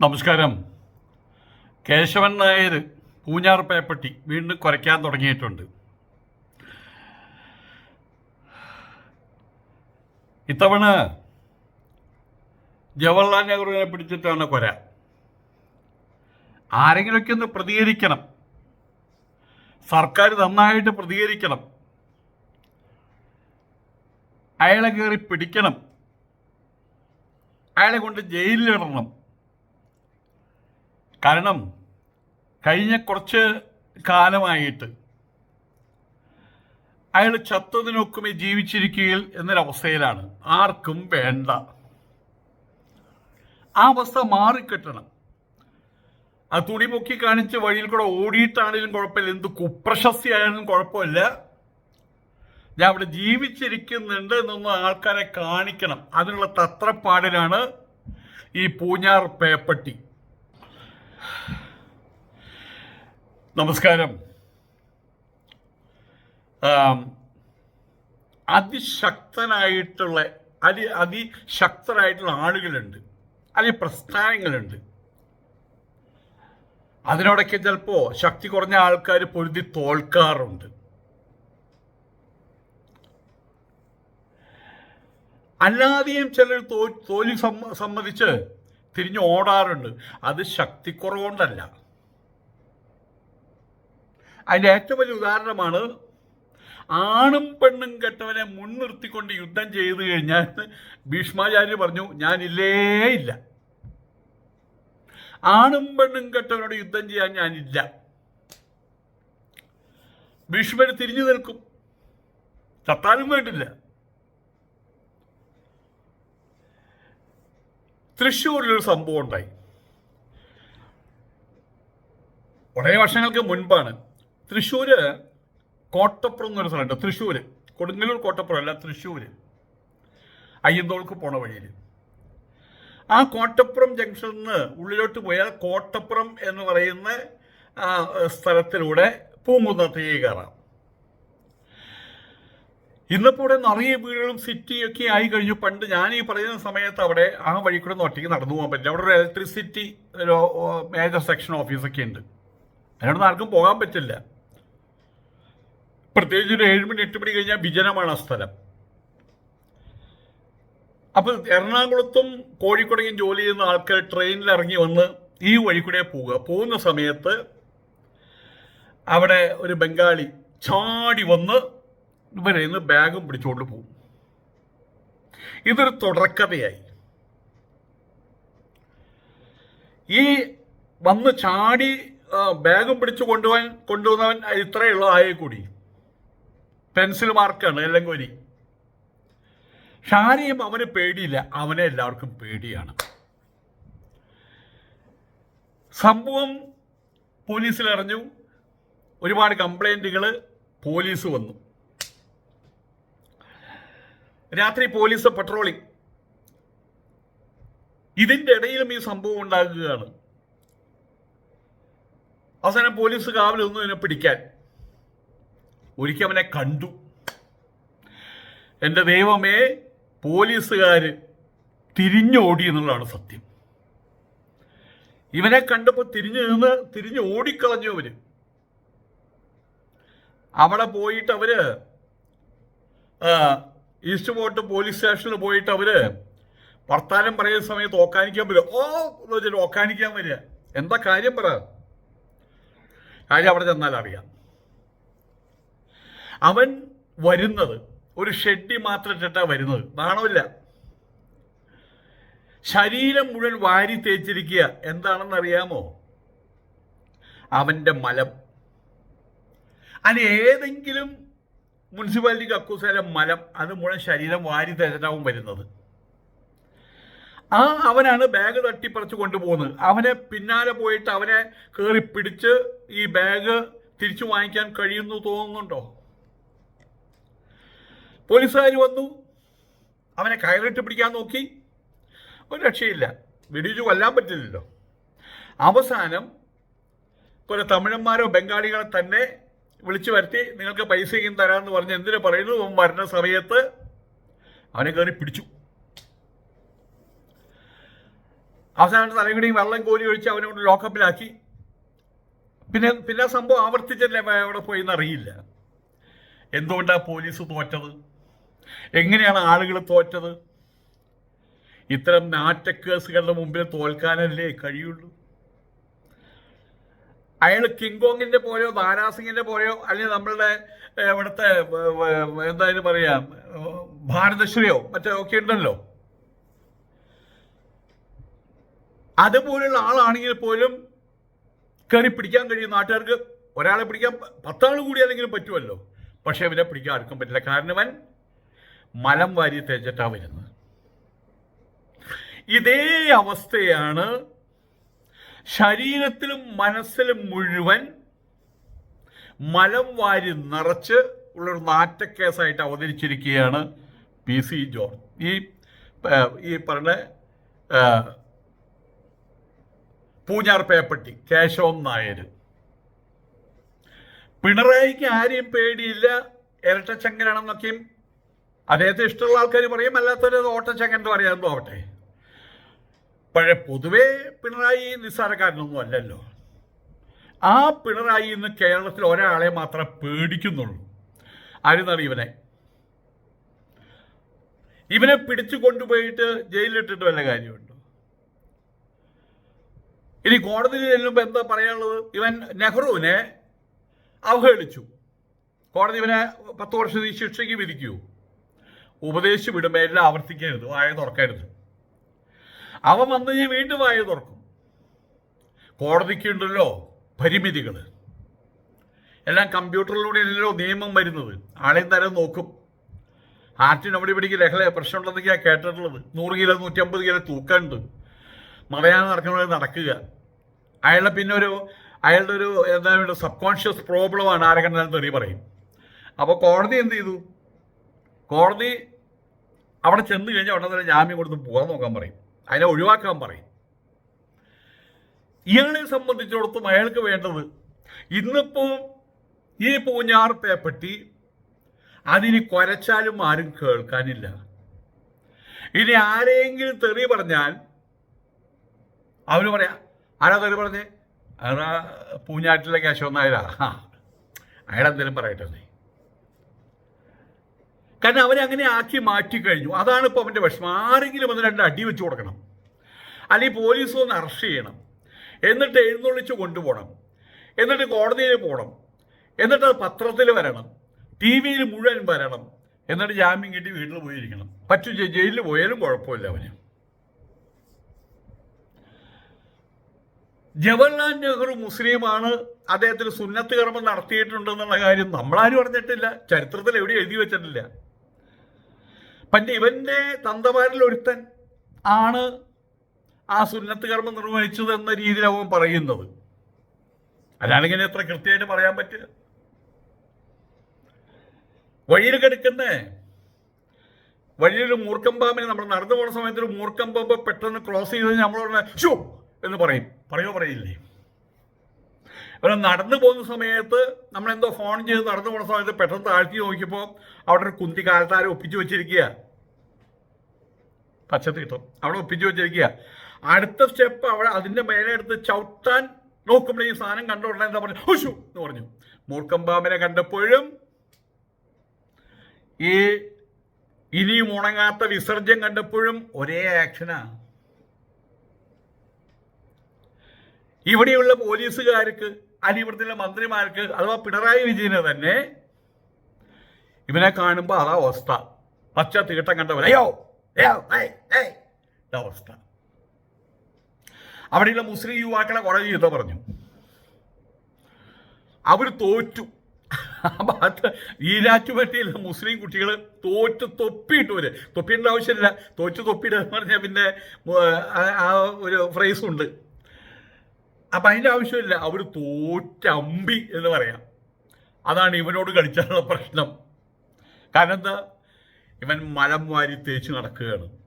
നമസ്കാരം. കേശവൻ നായർ പൂഞ്ഞാർ പേപ്പട്ടി വീണ്ടും കുറയ്ക്കാൻ തുടങ്ങിയിട്ടുണ്ട്. ഇത്തവണ ജവഹർലാൽ നെഹ്റുവിനെ പിടിച്ചിട്ടാണ് കൊര. ആരെങ്കിലുമൊക്കെ ഒന്ന് പ്രതികരിക്കണം. സർക്കാർ നന്നായിട്ട് പ്രതികരിക്കണം. അയാളെ കയറി പിടിക്കണം. അയാളെ കൊണ്ട് ജയിലിലിടണം. കാരണം കഴിഞ്ഞ കുറച്ച് കാലമായിട്ട് അയാൾ ചത്തതിനൊക്കുമേ ജീവിച്ചിരിക്കുകയിൽ എന്നൊരവസ്ഥയിലാണ്. ആർക്കും വേണ്ട. ആ അവസ്ഥ മാറിക്കിട്ടണം. ആ തുണി പൊക്കി കാണിച്ച് വഴിയിൽ കൂടെ ഓടിയിട്ടാണെങ്കിലും കുഴപ്പമില്ല. എന്ത് കുപ്രശസ്തി ആയാലും കുഴപ്പമില്ല. ഞാൻ അവിടെ ജീവിച്ചിരിക്കുന്നുണ്ട് എന്നൊന്ന് ആൾക്കാരെ കാണിക്കണം. അതിനുള്ള തത്രപ്പാടിലാണ് ഈ പൂഞ്ഞാർ പേപ്പട്ടി. നമസ്കാരം. അതിശക്തനായിട്ടുള്ള അതി അതിശക്തരായിട്ടുള്ള ആളുകളുണ്ട്. അതി പ്രസ്ഥാനങ്ങളുണ്ട്. അതിനോടൊക്കെ ചിലപ്പോൾ ശക്തി കുറഞ്ഞ ആൾക്കാർ പൊരുതി തോൽക്കാറുണ്ട്. അല്ലാതെയും ചിലർ തോ തോൽവി സമ്മ സമ്മതിച്ച് തിരിഞ്ഞ് ഓടാറുണ്ട്. അത് ശക്തിക്കുറവുകൊണ്ടല്ല. അതിന്റെ ഏറ്റവും വലിയ ഉദാഹരണമാണ് ആണും പെണ്ണും കെട്ടവനെ മുൻനിർത്തിക്കൊണ്ട് യുദ്ധം ചെയ്തു കഴിഞ്ഞാൽ ഭീഷ്മാചാര്യ പറഞ്ഞു ഞാനില്ലേ ഇല്ല. ആണും പെണ്ണും കെട്ടവനോട് യുദ്ധം ചെയ്യാൻ ഞാനില്ല. ഭീഷ്മർ തിരിഞ്ഞു നിൽക്കും. ചത്താനും വേണ്ടില്ല. തൃശ്ശൂരിലൊരു സംഭവം ഉണ്ടായി. കുറേ വർഷങ്ങൾക്ക് മുൻപാണ് തൃശ്ശൂര് കോട്ടപ്പുറം എന്നൊരു സ്ഥലമുണ്ട്. തൃശ്ശൂര്. കൊടുങ്ങല്ലൂർ കോട്ടപ്പുറം അല്ല തൃശ്ശൂര്. അയ്യന്തോൾക്ക് പോണ വഴിയിൽ ആ കോട്ടപ്പുറം ജംഗ്ഷനിൽ നിന്ന് ഉള്ളിലോട്ട് പോയാൽ കോട്ടപ്പുറം എന്ന് പറയുന്ന സ്ഥലത്തിലൂടെ പൂങ്കുന്നത്തേക്ക് കയറാം. ഇന്നിപ്പോൾ ഇവിടെ നിറയെ വീടുകളും സിറ്റിയൊക്കെ ആയി കഴിഞ്ഞു. പണ്ട് ഞാൻ ഈ പറയുന്ന സമയത്ത് അവിടെ ആ വഴി കൂടെ ഒറ്റയ്ക്ക് നടന്നു പോകാൻ പറ്റില്ല. അവിടെ ഒരു ഇലക്ട്രിസിറ്റി മേജർ സെക്ഷൻ ഓഫീസൊക്കെ ഉണ്ട്. അതിനോട് ആർക്കും പോകാൻ പറ്റില്ല. പ്രത്യേകിച്ച് ഒരു ഏഴ് മണി എട്ട് മണി കഴിഞ്ഞാൽ വിജനമാണ് ആ സ്ഥലം. അപ്പൊ എറണാകുളത്തും കോഴിക്കോടേയും ജോലി ചെയ്യുന്ന ആൾക്കാർ ട്രെയിനിൽ ഇറങ്ങി വന്ന് ഈ വഴി പോവുക. പോകുന്ന സമയത്ത് അവിടെ ഒരു ബംഗാളി ചാടി വന്ന് ഇവരെ നിന്ന് ബാഗും പിടിച്ചുകൊണ്ട് പോകും. ഇതൊരു തുടർക്കഥയായി. ഈ വന്ന് ചാടി ബാഗും പിടിച്ചു കൊണ്ടുപോകാൻ കൊണ്ടുവന്നവൻ ഇത്രയുള്ള ആയെ കൂടി. പെൻസിൽ മാർക്കാണ് എല്ലാം കോരി ഷാരിയും അവന് പേടിയില്ല അവനെ എല്ലാവർക്കും പേടിയാണ്. സംഭവം പോലീസിൽ അറിഞ്ഞു ഒരുപാട് കംപ്ലൈന്റുകൾ പോലീസ് വന്നു. രാത്രി പോലീസ് പട്രോളിംഗ് ഇതിന്റെ ഇടയിലും ഈ സംഭവം ഉണ്ടാകുകയാണ്. അവസാനം പോലീസ് കാവലൊന്നും ഇതിനെ പിടിക്കാൻ. ഒരിക്കൽ അവനെ കണ്ടു. എന്റെ ദൈവമേ പോലീസുകാർ തിരിഞ്ഞോടി എന്നുള്ളതാണ് സത്യം. ഇവനെ കണ്ടപ്പോൾ തിരിഞ്ഞു നിന്ന് തിരിഞ്ഞ് ഓടിക്കളഞ്ഞു അവർ. അവിടെ പോയിട്ട് അവർ ഈസ്റ്റ് പോർട്ട് പോലീസ് സ്റ്റേഷനിൽ പോയിട്ട് അവർ വർത്താനം പറയുന്ന സമയത്ത് ഓക്കാനിക്കാൻ വരിക. ഓ എന്ന് വെച്ചിട്ട് ഓക്കാനിക്കാൻ വരിക. എന്താ കാര്യം പറ? കാര്യം അവിടെ ചെന്നാൽ അറിയാം. അവൻ വരുന്നത്. ഒരു ഷെഡി മാത്രം ഇട്ടിട്ടാണ് വരുന്നത്. നാണമില്ല. ശരീരം മുഴുവൻ വാരി തേച്ചിരിക്കുക എന്താണെന്നറിയാമോ? അവന്റെ മലം. അതിന് ഏതെങ്കിലും മുനിസിപ്പാലിറ്റി കക്കൂസാലെ മലം അത് മുഴുവൻ ശരീരം വാരി തേച്ചിട്ടാവും വരുന്നത്. ആ അവനാണ് ബാഗ് തട്ടിപ്പറിച്ച് കൊണ്ടുപോകുന്നത്. അവനെ പിന്നാലെ പോയിട്ട് അവനെ കയറി പിടിച്ച് ഈ ബാഗ് തിരിച്ചു വാങ്ങിക്കാൻ കഴിയുന്നു തോന്നുന്നുണ്ടോ? പോലീസുകാർ വന്നു. അവനെ കയറിട്ട് പിടിക്കാൻ നോക്കി. ഒരു രക്ഷയില്ല. വെടിച്ചു കൊല്ലാൻ പറ്റില്ലല്ലോ. അവസാനം കുറെ തമിഴന്മാരോ ബംഗാളികളെ തന്നെ വിളിച്ചു വരുത്തി നിങ്ങൾക്ക് പൈസയും തരാമെന്ന് പറഞ്ഞ് എന്തിനു പറയുന്നു? വരുന്ന സമയത്ത് അവനെ കയറി പിടിച്ചു. അവസാനം തലങ്കടിയും വെള്ളം കോരി ഒഴിച്ച് അവനെ കൊണ്ട് ലോക്കപ്പിലാക്കി. പിന്നെ പിന്നെ സംഭവം ആവർത്തിച്ചല്ലേ അവിടെ പോയി എന്നറിയില്ല. എന്തുകൊണ്ടാണ് പോലീസ് തോറ്റത്? എങ്ങനെയാണ് ആളുകൾ തോറ്റത്? ഇത്തരം നാറ്റക്കേസുകളുടെ മുമ്പിൽ തോൽക്കാനല്ലേ കഴിയുള്ളൂ? അയാൾ കിങ്കോങ്ങിന്റെ പോലെയോ ദാരാസിംഗിന്റെ പോലെയോ അല്ലെങ്കിൽ നമ്മളുടെ ഇവിടുത്തെ എന്തായാലും പറയാം ഭാരതശ്രീയോ മറ്റോ ഒക്കെ ഉണ്ടല്ലോ. അതുപോലുള്ള ആളാണെങ്കിൽ പോലും കയറി പിടിക്കാൻ കഴിയും നാട്ടുകാർക്ക്. ഒരാളെ പിടിക്കാൻ പത്താൾ കൂടിയാലെങ്കിലും പറ്റുമല്ലോ. പക്ഷെ ഇവരെ പിടിക്കാൻ ആർക്കും പറ്റില്ല. കാരണം അവൻ മലം വാരി തേച്ചിട്ടാ വരുന്നത്. ഇതേ അവസ്ഥയാണ് ശരീരത്തിലും മനസ്സിലും മുഴുവൻ മലം വാരി നിറച്ച് ഉള്ളൊരു നാറ്റക്കേസായിട്ട് അവതരിച്ചിരിക്കുകയാണ് പി സി ജോർജ് ഈ ഈ പറഞ്ഞ പൂഞ്ഞാർ പേപ്പട്ടി കേശവൻ നായർ പിണറായിക്ക് ആരെയും പേടിയില്ല ഇരട്ടച്ചങ്കനാണെന്നൊക്കെയും അദ്ദേഹത്തെ ഇഷ്ടമുള്ള ആൾക്കാർ പറയും അല്ലാത്തവരത് ഓട്ടച്ചങ്കൻ പറയാൻ പോകട്ടെ പക്ഷേ പൊതുവേ പിണറായി നിസ്സാരക്കാരനൊന്നും അല്ലല്ലോ. ആ പിണറായി ഇന്ന് കേരളത്തിൽ ഒരാളെ മാത്രം പേടിക്കുന്നുള്ളൂ. ആരെന്നറിയ ഇവനെ? ഇവനെ പിടിച്ചു കൊണ്ടുപോയിട്ട് ജയിലിലിട്ടിട്ട് വല്ല കാര്യമുണ്ടോ? ഇനി കോടതിയിൽ ചെല്ലുമ്പോൾ എന്താ പറയാനുള്ളത്? ഇവൻ നെഹ്റുവിനെ അവഹേളിച്ചു. കോടതി ഇവനെ പത്ത് വർഷം ശിക്ഷയ്ക്ക് വിധിക്കൂ. ഉപദേശിച്ച് വിടുമ്പോൾ എല്ലാം ആവർത്തിക്കരുത്. വായ തുറക്കരുത്. അവൻ വന്ന് ഞാൻ വീണ്ടും വായ തുറക്കും. കോടതിക്കുണ്ടല്ലോ പരിമിതികൾ. എല്ലാം കമ്പ്യൂട്ടറിലൂടെ അല്ലല്ലോ നിയമം വരുന്നത്. ആളെയും തരം നോക്കും. ആറ്റിന് അവിടെ ഇവിടേക്ക് ലഹള പ്രശ്നമുണ്ടെന്നൊക്കെയാണ് കേട്ടിട്ടുള്ളത്. നൂറ് കിലോ നൂറ്റമ്പത് കിലോ തൂക്കമുണ്ട്. മറയാൻ നടക്കുന്നത് നടക്കുക. അയാളുടെ പിന്നെ ഒരു അയാളുടെ ഒരു എന്താ പറയുക സബ് കോൺഷ്യസ് പ്രോബ്ലമാണ് കണ്ടാലും തെറി പറയും. അപ്പോൾ കോടതി എന്ത് ചെയ്തു? കോടതി അവിടെ ചെന്ന് കഴിഞ്ഞാൽ ഉടനെ തന്നെ ജാമ്യം കൊടുത്ത് പോകാൻ നോക്കാൻ പറയും. അതിനെ ഒഴിവാക്കാൻ പറയും. ഇയാളെ സംബന്ധിച്ചിടത്തും അയാൾക്ക് വേണ്ടത് ഇന്നിപ്പോ ഈ പൂഞ്ഞാർ പറ്റി അതിന് കുരച്ചാലും ആരും കേൾക്കാനില്ല. ഇനി ആരെങ്കിലും തെറി പറഞ്ഞാൽ അവന് പറയാ ആരാ തെറി പറഞ്ഞേ? അതാ പൂഞ്ഞാട്ടിലെ കേശവൻ നായരാ? അയാളെന്തേലും പറയട്ടെ കാരണം അവരെ അങ്ങനെ ആക്കി മാറ്റി കഴിഞ്ഞു. അതാണ് ഇപ്പോൾ അവന്റെ വിഷമം. ആരെങ്കിലും ഒന്ന് രണ്ട് അടി വെച്ച് കൊടുക്കണം. അല്ലെങ്കിൽ പോലീസ് ഒന്ന് അറസ്റ്റ് ചെയ്യണം. എന്നിട്ട് എഴുന്നള്ളിച്ച് കൊണ്ടുപോകണം. എന്നിട്ട് കോടതിയിൽ പോകണം. എന്നിട്ട് അത് പത്രത്തിൽ വരണം. ടി വിയിൽ മുഴുവൻ വരണം. എന്നിട്ട് ജാമ്യം കിട്ടി വീട്ടിൽ പോയിരിക്കണം. പറ്റും ജയിലിൽ പോയാലും കുഴപ്പമില്ല അവന്. ജവഹർലാൽ നെഹ്റു മുസ്ലിമാണ്. അദ്ദേഹത്തിന് സുന്നത്ത് കർമ്മം നടത്തിയിട്ടുണ്ടെന്നുള്ള കാര്യം നമ്മളാരും അറിഞ്ഞിട്ടില്ല. ചരിത്രത്തിൽ എവിടെയും എഴുതി വെച്ചിട്ടില്ല. പണ്ട് ഇവന്റെ തന്തമാരിൽ ഒരുത്തൻ ആണ് ആ സുന്നത്ത് കർമ്മം നിർവഹിച്ചത് എന്ന രീതിയിൽ അവൻ പറയുന്നത്. അല്ലാണെങ്കിൽ എത്ര കൃത്യമായിട്ട് പറയാൻ പറ്റുക. വഴിയിൽ കിടക്കുന്ന വഴിയൊരു മൂർക്കം പാമ്പിന് നമ്മൾ നടന്നു പോകുന്ന സമയത്ത് ഒരു മൂർക്കം പാമ്പ് പെട്ടെന്ന് ക്രോസ് ചെയ്ത് നമ്മൾ ഷു ഷൂ എന്ന് പറയും. പറയോ പറയില്ലേ? ഒരു നടന്നു പോകുന്ന സമയത്ത് നമ്മൾ എന്തോ ഫോൺ ചെയ്ത് നടന്നു പോകുന്ന സമയത്ത് പെട്ടെന്ന് താഴ്ത്തി നോക്കിയപ്പോൾ അവിടെ ഒരു കുന്തി കാലത്താരം ഒപ്പിച്ചു വെച്ചിരിക്കുക പച്ചത്തീട്ടം അവിടെ ഒപ്പിച്ചു വെച്ചിരിക്കുക അടുത്ത സ്റ്റെപ്പ് അവിടെ അതിന്റെ മേലെ എടുത്ത് ചവിട്ടാൻ നോക്കുമ്പോൾ ഈ സാധനം കണ്ട ഉടനെ എന്താ പറഞ്ഞു ഹുഷു എന്ന് പറഞ്ഞു. മൂർക്കമ്പാമ്പിനെ കണ്ടപ്പോഴും ഈ ഇനിയും ഉണങ്ങാത്ത വിസർജ്യം കണ്ടപ്പോഴും ഒരേ ആക്ഷനാ ഇവിടെയുള്ള പോലീസുകാർക്ക് ഇവിടുത്തെ മന്ത്രിമാർക്ക് അഥവാ പിണറായി വിജയന് തന്നെ ഇവനെ കാണുമ്പോൾ അതാ അവസ്ഥ. പച്ച തീട്ടം കണ്ടവൻ അയ്യോ അവസ്ഥ. അവിടെയുള്ള മുസ്ലിം യുവാക്കളെ കുറെ ചീത്ത പറഞ്ഞു. അവർ തോറ്റു. ആ ഭാഗത്ത് മുസ്ലിം കുട്ടികൾ തോറ്റ് തൊപ്പിയിട്ട് വരെ തൊപ്പിയുടെ ആവശ്യമില്ല. തോറ്റ് തൊപ്പിയിടുക എന്ന് പറഞ്ഞാൽ പിന്നെ ആ- ഒരു ഫ്രേസ് ഉണ്ട്. അപ്പൊ അതിന്റെ ആവശ്യമില്ല. അവർ തോറ്റമ്പി എന്ന് പറയാം. അതാണ് ഇവനോട് കളിച്ചാലുള്ള പ്രശ്നം. കാരണം എന്താ? ഇവൻ മലം വാരി തേച്ച് നടക്കുകയാണ്.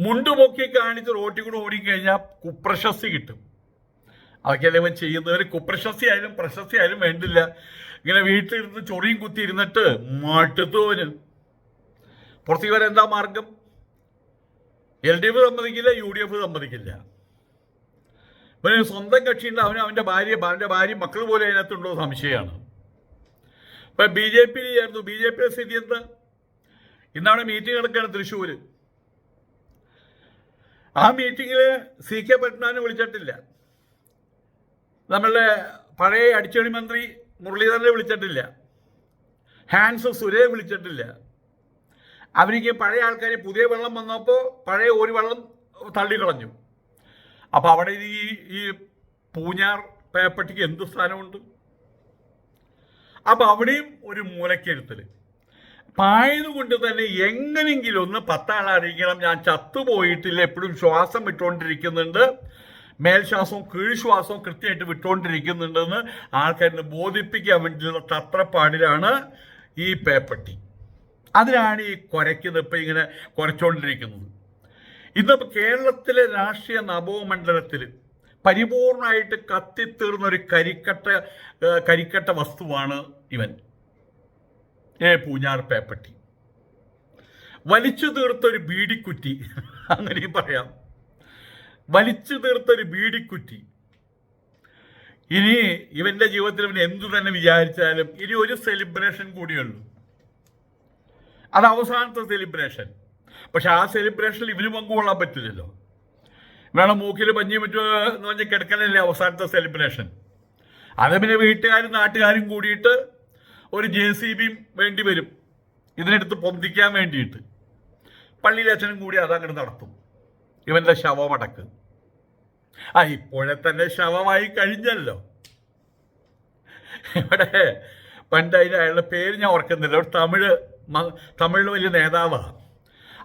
മുണ്ടുമൊക്കി കാണിച്ച് റോട്ടിൽ കൂടെ ഓടിക്കഴിഞ്ഞാൽ കുപ്രശസ്തി കിട്ടും. അതൊക്കെയല്ലേ ഇവൻ ചെയ്യുന്നവർ കുപ്രശസ്തി ആയാലും പ്രശസ്തി ആയാലും വേണ്ടില്ല. ഇങ്ങനെ വീട്ടിലിരുന്ന് ചൊറിയും കുത്തി ഇരുന്നിട്ട് മാട്ടത്തോന് പുറത്തേക്ക് വരെ എന്താ മാർഗം? എൽ ഡി എഫ് സമ്മതിക്കില്ല യു ഡി എഫ് സമ്മതിക്കില്ല. ഇവന് സ്വന്തം കക്ഷിയുണ്ട് അവന് അവന്റെ ഭാര്യ അവന്റെ ഭാര്യ മക്കൾ പോലെ അതിനകത്തുണ്ടോ സംശയമാണ്. ഇപ്പം ബി ജെ പി ചേർന്നു ബി ജെ പിയുടെ സ്ഥിതി എന്താ? ഇന്നവിടെ മീറ്റിംഗ് നടക്കുകയാണ് തൃശ്ശൂർ ആ മീറ്റിങ്ങിൽ സി കെ പത്മനാഭനെ വിളിച്ചിട്ടില്ല. നമ്മളുടെ പഴയ അടിച്ചടി മന്ത്രി മുരളീധരനെ വിളിച്ചിട്ടില്ല. ഹാൻസ് സുരയെ വിളിച്ചിട്ടില്ല. അവർക്ക് പഴയ ആൾക്കാർ പുതിയ വെള്ളം വന്നപ്പോൾ പഴയ ഒരു വെള്ളം തള്ളിക്കളഞ്ഞു. അപ്പോൾ അവിടെ ഈ ഈ പൂഞ്ഞാർ പേപ്പട്ടിക്ക് എന്ത് സ്ഥാനമുണ്ട്? അപ്പോൾ അവിടെയും ഒരു മൂലക്കെഴുത്തൽ പായതുകൊണ്ട് തന്നെ എങ്ങനെങ്കിലും ഒന്ന് പത്താളറിയിക്കണം ഞാൻ ചത്തുപോയിട്ടില്ല എപ്പോഴും ശ്വാസം വിട്ടുകൊണ്ടിരിക്കുന്നുണ്ട് മേൽശ്വാസവും കീഴ്ശ്വാസവും കൃത്യമായിട്ട് വിട്ടുകൊണ്ടിരിക്കുന്നുണ്ടെന്ന് ആൾക്കാരിനെ ബോധിപ്പിക്കാൻ വേണ്ടിയുള്ള തത്രപ്പാടിലാണ് ഈ പേപ്പട്ടി. അതിനാണ് ഈ കുരയ്ക്കുന്നത് ഇപ്പം ഇങ്ങനെ കുരച്ചുകൊണ്ടിരിക്കുന്നത് ഇന്ന് കേരളത്തിലെ രാഷ്ട്രീയ നവോമണ്ഡലത്തിൽ പരിപൂർണമായിട്ട് കത്തിത്തീർന്ന ഒരു കരിക്കട്ട കരിക്കട്ട വസ്തുവാണ് ഇവൻ. ഏ പൂഞ്ഞാർ പേപ്പട്ടി. വലിച്ചു തീർത്ത ഒരു ബീഡിക്കുറ്റി അങ്ങനെയും പറയാം. വലിച്ചു തീർത്ത ഒരു ബീഡിക്കുറ്റി ഇനി ഇവന്റെ ജീവിതത്തിൽ ഇവൻ എന്തു തന്നെ വിചാരിച്ചാലും ഇനി ഒരു സെലിബ്രേഷൻ കൂടിയുള്ളൂ അത് അവസാനത്തെ സെലിബ്രേഷൻ പക്ഷെ ആ സെലിബ്രേഷനിൽ ഇവന് പങ്കുകൊള്ളാൻ പറ്റില്ലല്ലോ. വേണം മൂക്കിൽ പഞ്ഞി പറ്റുമോ എന്ന് പറഞ്ഞ് കിടക്കലല്ലേ അവസാനത്തെ സെലിബ്രേഷൻ അത് പിന്നെ വീട്ടുകാരും നാട്ടുകാരും കൂടിയിട്ട് ഒരു ജെ സി ബിയും വേണ്ടി വരും. ഇതിനെടുത്ത് പൊന്തിക്കാൻ വേണ്ടിയിട്ട്. പള്ളിയിലെ അച്ഛനും കൂടി അതങ്ങനെ നടത്തും. ഇവന്റെ ശവമടക്ക് ആ ഇപ്പോഴെ തന്നെ ശവമായി കഴിഞ്ഞല്ലോ. ഇവിടെ പണ്ട് അതിന് അയാളുടെ പേര് ഞാൻ ഓർക്കുന്നില്ല. ഒരു തമിഴ് തമിഴിൽ വലിയ നേതാവാണ്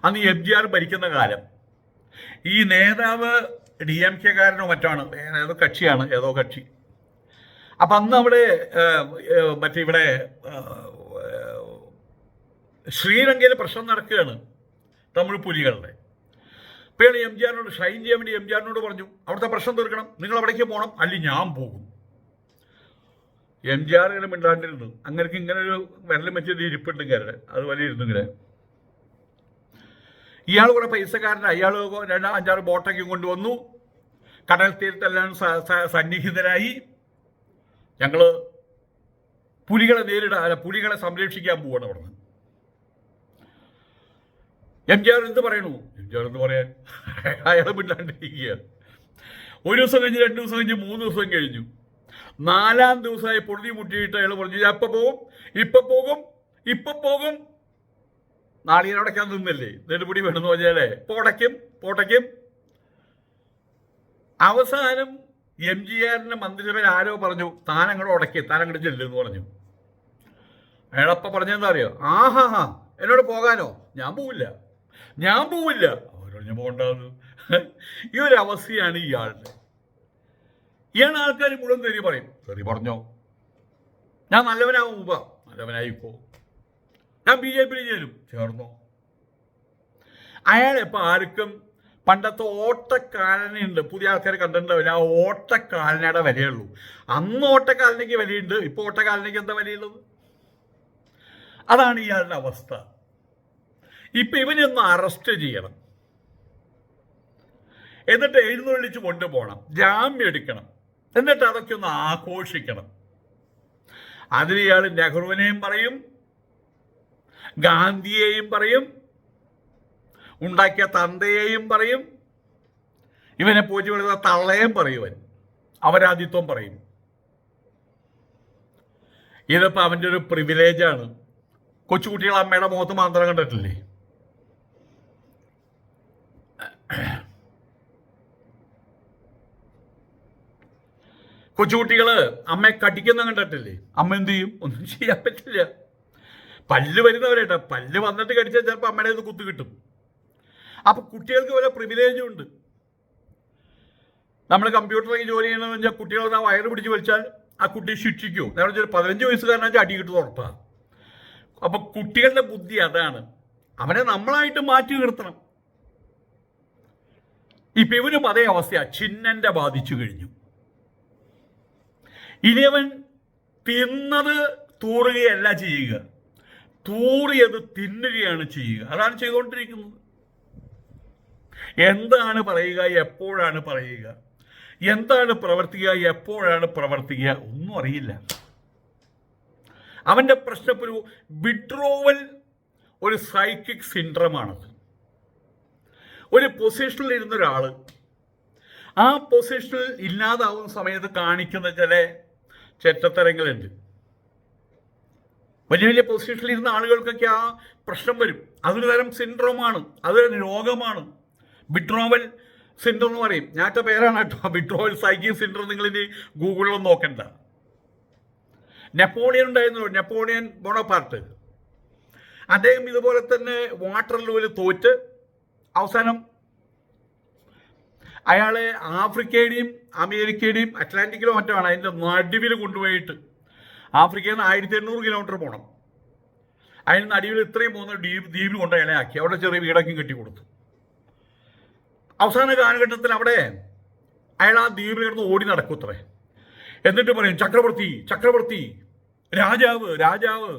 അന്ന് എം ജി ആർ ഭരിക്കുന്ന കാലം. ഈ നേതാവ് ഡി എം കെക്കാരനോ മറ്റാണ്? ഏതോ കക്ഷിയാണ് ഏതോ കക്ഷി. അപ്പം അന്ന് അവിടെ മറ്റേ ഇവിടെ ശ്രീലങ്കയിൽ പ്രശ്നം നടക്കുകയാണ് തമിഴ് പുലികളുടെ. അപ്പോൾ എം ജി ആറിനോട് ഷൈൻ ചെയ്യാൻ വേണ്ടി എം ജി ആറിനോട് പറഞ്ഞു അവിടുത്തെ പ്രശ്നം തീർക്കണം നിങ്ങൾ അവിടേക്ക് പോകണം അല്ലെങ്കിൽ ഞാൻ പോകും. എം ജി ആർ ഇങ്ങനെ മിണ്ടാണ്ടിരുന്നു. അങ്ങനെ ഇങ്ങനെ ഒരു വിരലും വെച്ചൊരു ഇരിപ്പുണ്ട് കയറുടെ അത് വലിയ ഇരുന്നു ഇങ്ങനെ. ഇയാൾ കൂടെ പൈസക്കാരൻ അയാൾ രണ്ട് അഞ്ചാറ് ബോട്ടൊക്കെ കൊണ്ടുവന്നു കടൽ തീരത്തെല്ലാം സന്നിഹിതരായി. ഞങ്ങൾ പുലികളെ നേരിടാൻ അല്ല പുലികളെ സംരക്ഷിക്കാൻ പോവാണ് അവിടുന്ന്. എം ജി ആർ എന്ത് പറയണു? എം ജി ആർ എന്ത് പറയാൻ? അയാൾ മിണ്ടാണ്ടിരിക്കുക ഒരു ദിവസം കഴിഞ്ഞ് രണ്ട് ദിവസം കഴിഞ്ഞ് മൂന്ന് ദിവസം കഴിഞ്ഞു. നാലാം ദിവസമായി പൊടി മുട്ടിയിട്ട് അയാൾ പറഞ്ഞു അപ്പൊ പോകും ഇപ്പൊ പോകും ഇപ്പൊ പോകും. നാളികേരം അടയ്ക്കാൻ നിന്നല്ലേ? നെടുപടി വേണമെന്ന് പറഞ്ഞാലേ പോടയ്ക്കും പോട്ടയ്ക്കും അവസാനം എം ജി ആറിന്റെ മന്ത്രിസഭയിൽ ആരോ പറഞ്ഞു അങ്ങോട്ട് ഉടക്കി താൻ അങ്ങോട്ട് ചെല്ലുമെന്ന് പറഞ്ഞു. അയാളപ്പ പറഞ്ഞെന്താ അറിയോ? ആഹാ ഹാ എന്നോട് പോകാനോ? ഞാൻ പോവില്ല ഞാൻ പോവില്ല. അവരോട് ഞാൻ പോകണ്ടാന്ന് ഈ ഒരു അവസ്ഥയാണ് ഇയാളുടെ. ഇയാൾ ആൾക്കാർ മുഴുവൻ തെറി പറയും. തെറി പറഞ്ഞോ? ഞാൻ നല്ലവനാവും ഉപ നല്ലവനായിപ്പോ ഞാൻ ബി ജെ പിയിൽ ചേരും. ചേർന്നോ? അയാളിപ്പോൾ ആർക്കും പണ്ടത്തെ ഓട്ടക്കാലനുണ്ട് പുതിയ ആൾക്കാർ കണ്ടിട്ടുണ്ടാവില്ല ആ ഓട്ടക്കാലനയുടെ വിലയുള്ളൂ. അന്ന് ഓട്ടക്കാലനയ്ക്ക് വിലയുണ്ട്. ഇപ്പോൾ ഓട്ടക്കാലനയ്ക്ക് എന്താ വിലയുള്ളത്? അതാണ് ഇയാളുടെ അവസ്ഥ. ഇപ്പം ഇവനൊന്ന് അറസ്റ്റ് ചെയ്യണം. എന്നിട്ട് എഴുന്നള്ളിച്ച് കൊണ്ടുപോകണം. ജാമ്യം എടുക്കണം. എന്നിട്ട് അതൊക്കെ ഒന്ന് ആഘോഷിക്കണം. അതിന് ഇയാൾ നെഹ്റുവിനെയും പറയും ഗാന്ധിയെയും പറയും ഉണ്ടാക്കിയ തന്തയെയും പറയും ഇവനെ പൂജ വിളിക്കുന്ന തള്ളയും പറയുവൻ അവരാദിത്വം പറയും. ഇതിപ്പോൾ അവന്റെ ഒരു പ്രിവിലേജാണ് കൊച്ചുകുട്ടികൾ അമ്മയുടെ മുഖത്ത് മാത്രം കണ്ടിട്ടില്ലേ? കൊച്ചുകുട്ടികൾ അമ്മയെ കടിക്കുന്ന കണ്ടിട്ടില്ലേ? അമ്മ എന്ത് ചെയ്യും? ഒന്നും ചെയ്യാൻ പറ്റില്ല. പല്ല് വരുന്നവരേട്ടാ പല്ല് വന്നിട്ട് കടിച്ചാൽ ചിലപ്പോൾ അമ്മയുടെ ഇത് കുത്തു കിട്ടും. അപ്പൊ കുട്ടികൾക്ക് വല്ല പ്രിവിലേജും ഉണ്ട്. നമ്മൾ കമ്പ്യൂട്ടറിലേക്ക് ജോലി ചെയ്യണമെന്ന് വെച്ചാൽ കുട്ടികൾ ആ വയറ് പിടിച്ച് വലിച്ചാൽ ആ കുട്ടിയെ ശിക്ഷിക്കൂ. നേരെ വെച്ചാൽ പതിനഞ്ച് വയസ്സുകാരനാച്ചാൽ അടി കിട്ടും ഉറപ്പാണ് അപ്പൊ കുട്ടികളുടെ ബുദ്ധി അതാണ്. അവനെ നമ്മളായിട്ട് മാറ്റി നിർത്തണം. ഇപ്പൊ ഇവനും അതേ അവസ്ഥയാണ് ചിഹ്നന്റെ ബാധിച്ചു കഴിഞ്ഞു. ഇനി അവൻ തിന്നത് തൂറുകയല്ല ചെയ്യുക. തൂറിയത് തിന്നുകയാണ് ചെയ്യുക. അതാണ് ചെയ്തുകൊണ്ടിരിക്കുന്നത്. എന്താണ് പറയുക? എപ്പോഴാണ് പറയുക? എന്താണ് പ്രവർത്തിക്കുക? എപ്പോഴാണ് പ്രവർത്തിക്കുക? ഒന്നും അറിയില്ല. അവന്റെ പ്രശ്നം ഒരു വിഡ്രോവൽ ഒരു സൈക്കിക് സിൻഡ്രമാണത് ഒരു പൊസിഷനിൽ ഇരുന്ന ഒരാൾ ആ പൊസിഷനിൽ ഇല്ലാതാവുന്ന സമയത്ത് കാണിക്കുന്ന ചില ചെറ്റത്തരങ്ങളുണ്ട് വലിയ വലിയ പൊസിഷനിൽ ഇരുന്ന ആളുകൾക്കൊക്കെ ആ പ്രശ്നം വരും. അതൊരു തരം സിൻഡ്രോമാണ് അതൊരു രോഗമാണ്. വിഡ്രോവൽ സിൻഡ്രോം എന്ന് പറയും. ഞാറ്റ പേരാണ് കേട്ടോ. വിഡ്രോവൽ സൈക്കിൾ സിൻഡ്രോം ഇനി ഗൂഗിളിലൊന്നും നോക്കണ്ട. നെപ്പോളിയൻ ഉണ്ടായിരുന്നു. നെപ്പോളിയൻ ബോണപ്പാർട്ട് അദ്ദേഹം ഇതുപോലെ തന്നെ വാട്ടർലൂവിൽ തോറ്റ്. അവസാനം അയാളെ ആഫ്രിക്കയുടെയും അമേരിക്കയുടെയും അറ്റ്ലാന്റിക്കിലോ മറ്റോ ആണ് അതിന്റെ നടുവിൽ കൊണ്ടുപോയിട്ട് ആഫ്രിക്കയിൽ നിന്ന് ആയിരത്തി എണ്ണൂറ് കിലോമീറ്റർ പോകണം അതിന് നടുവിൽ ഇത്രയും പോകുന്ന ദ്വീപ് ദ്വീപിൽ കൊണ്ട് ഇളയാക്കി അവിടെ ചെറിയ വീടൊക്കെ കെട്ടി കൊടുത്തു. അവസാന കാലഘട്ടത്തിൽ അവിടെ അയാൾ ആ ദ്വീപിൽ കിടന്ന് ഓടി നടക്കും അത്രേ. എന്നിട്ട് പറയും ചക്രവർത്തി ചക്രവർത്തി രാജാവ് രാജാവ്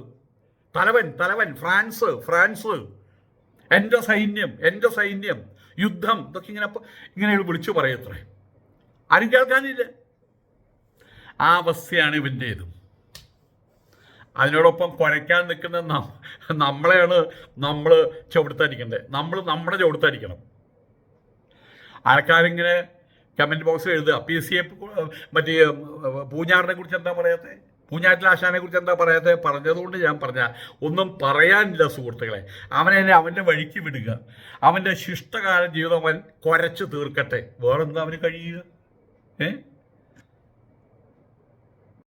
തലവൻ തലവൻ ഫ്രാൻസ് ഫ്രാൻസ് എന്റെ സൈന്യം എന്റെ സൈന്യം യുദ്ധം ഇതൊക്കെ ഇങ്ങനെ ഇങ്ങനെ വിളിച്ചു പറയത്രേ ആരും കേൾക്കാനില്ല. ആ അവസ്ഥയാണ് ഇവന്റേതും അതിനോടൊപ്പം കുരയ്ക്കാൻ നിൽക്കുന്ന നമ്മളെയാണ് നമ്മൾ ചുവടുത്തായിരിക്കേണ്ടത് നമ്മൾ നമ്മുടെ ചുവടുത്തായിരിക്കണം ആൾക്കാരിങ്ങനെ കമന്റ് ബോക്സിൽ എഴുതുക. പി സി എ മറ്റേ പൂഞ്ഞാറിനെ കുറിച്ച് എന്താ പറയാത്തത് പൂഞ്ഞാറ്റിൽ ആശാനെ കുറിച്ച് എന്താ പറയാത്തത് പറഞ്ഞതുകൊണ്ട് ഞാൻ പറഞ്ഞ ഒന്നും പറയാനില്ല സുഹൃത്തുക്കളെ. അവനെ അവന്റെ വഴിക്ക് വിടുക. അവന്റെ ശിഷ്ടകാല ജീവിതം അവൻ കുരച്ച് തീർക്കട്ടെ. വേറെന്താ അവന് കഴിയുക? ഏ?